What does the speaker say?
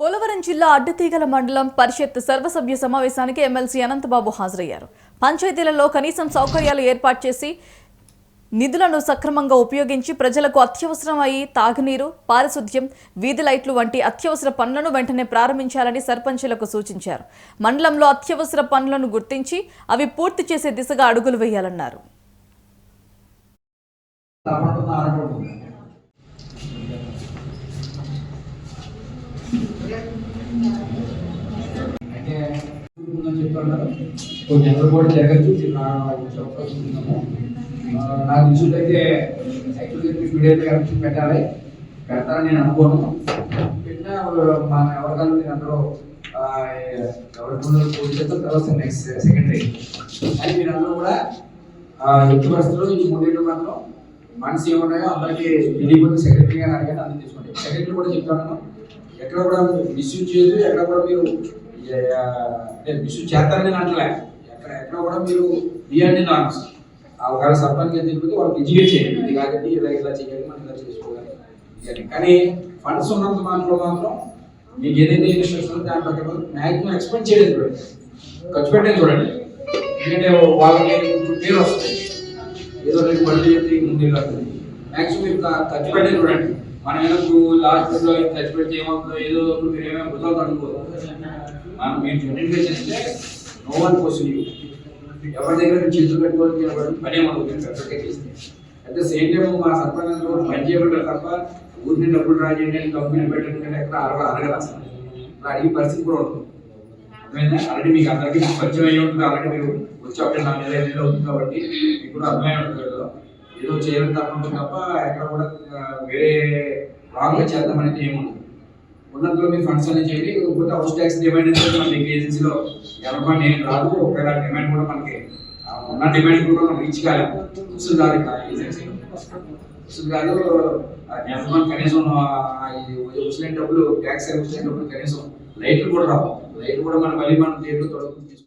పోలవరం జిల్లా అడ్డతీగల మండలం పరిషత్ సర్వసభ్య సమావేశానికి ఎమ్మెల్సీ అనంతబాబు హాజరయ్యారు. పంచాయతీలలో కనీసం సౌకర్యాలు ఏర్పాటు చేసి నిధులను సక్రమంగా ఉపయోగించి ప్రజలకు అత్యవసరమయ్యి తాగునీరు పారిశుద్ధ్యం వీధి లైట్లు వంటి అత్యవసర పనులను వెంటనే ప్రారంభించాలని సర్పంచులకు సూచించారు. మండలంలో అత్యవసర పనులను గుర్తించి అవి పూర్తి చేసే దిశగా అడుగులు వేయాలన్నారు. అయితే ఉందని కొన్ని నెలలు కూడా జరగచ్చు అవకాశం ఉందేమో. ఆ, నాకు తెలిసిందైతే యాక్చువల్గా మీకు వీడియో కనెక్షన్ పెట్టాలి. పెడతారని నేను అనుకోను. పెట్టినా మా ఎవరికైనా మీరు అందరూ ఆ, ఎవరి చేస్తాం తర్వాత నెక్స్ట్ సెకండరీ అది మీరు అందరూ కూడా ఎట్టి పరిస్థితుల్లో ఈ మూడేళ్ళు మాత్రం మనసు ఏమున్నాయో అందరికీ తెలియకపోతే సెక్రటరీ గారు అడిగారు అందరూ తీసుకోండి సెక్రటరీ కూడా చెప్తాను ఎక్కడ కూడా మిస్యూజ్ చేయదు ఎక్కడ కూడా మీరు నేను మిస్యూజ్ చేస్తాను నేను అంటలే. ఎక్కడ ఎక్కడ కూడా మీరు బియాండ్ నార్మ్స్ ఒకవేళ సర్పంచ్ గారు తెలిపితే వాళ్ళకి ఎడ్యుకేట్ చేయండి. ఇది కాదండి ఇలా ఇలా చేయాలి మనం ఇలా చేసుకోవాలి. కానీ ఫండ్స్ ఉన్నంత మాత్రంలో మాత్రం మీకు ఏదైతే ఇన్స్ట్రక్షన్ ఉందో దాని ప్రకారం మ్యాక్సిమం ఎక్స్పెండ్ చేయలేదు చూడండి ఖర్చు పెట్టేది చూడండి. ఎందుకంటే వాళ్ళకి పేరు వస్తుంది. ఏదో రెండు మళ్ళీ ముందు మ్యాక్సిమం మీరు ఖర్చు పెట్టేది చూడండి. మనం ఏదో లాస్ట్లో ఖర్చు పెడితే ఏమవుతుందో ఏదో ఒకటి మీరు ఏమేమి బుద్ధలు అనుకోదు మనం మీరు జనరేట్గా చేస్తే నో వన్ క్వశ్చన్ యూ ఎవరి దగ్గర చేతులు పెట్టుకోవడానికి ఎవరు పనే మనం పెద్దగా చేస్తే అయితే సేమ్ టైం మా సర్పంచ్ పని చేయబడ్డారు తప్ప ఊరిని డబ్బులు రాజేయండి అని కంపెనీ పెట్టడం ఎక్కడ అడగ అడగదు అసలు అలా అడిగే పరిస్థితి కూడా ఉంటుంది అర్థమైందా ఆల్రెడీ మీకు అందరికీ పరిచయం అయ్యి ఉంటుంది ఆల్రెడీ మీరు వచ్చి అక్కడ నా మీద ఏదో అవుతుంది కాబట్టి మీకు కూడా అర్థమై ఉంటుంది కదా ఏదో చేయాలని తప్ప తప్ప ఎక్కడ కూడా వేరే రాంగ్గా చేద్దామనేది ఏముంది ఉన్నంతలో మీరు ఫండ్స్ అనేది చేయండి. లేకపోతే హౌస్ ట్యాక్స్ డిమాండ్ అనేది మన ఏజెన్సీలో ఎనభై నేను రాదు. ఒకవేళ డిమాండ్ కూడా మనకి ఉన్న డిమాండ్ కూడా మనం రీచ్ కాలేము. ఉసులు కాదు ఇక్కడ ఏజెన్సీలో ఉసులు కాదు ఎంతమంది కనీసం ఆ, ఉసులైన డబ్బులు ట్యాక్స్ ఉసులైన డబ్బులు కనీసం లైట్లు కూడా రావు. లైట్లు కూడా మన మళ్ళీ మనం దేంట్లో తొడుగు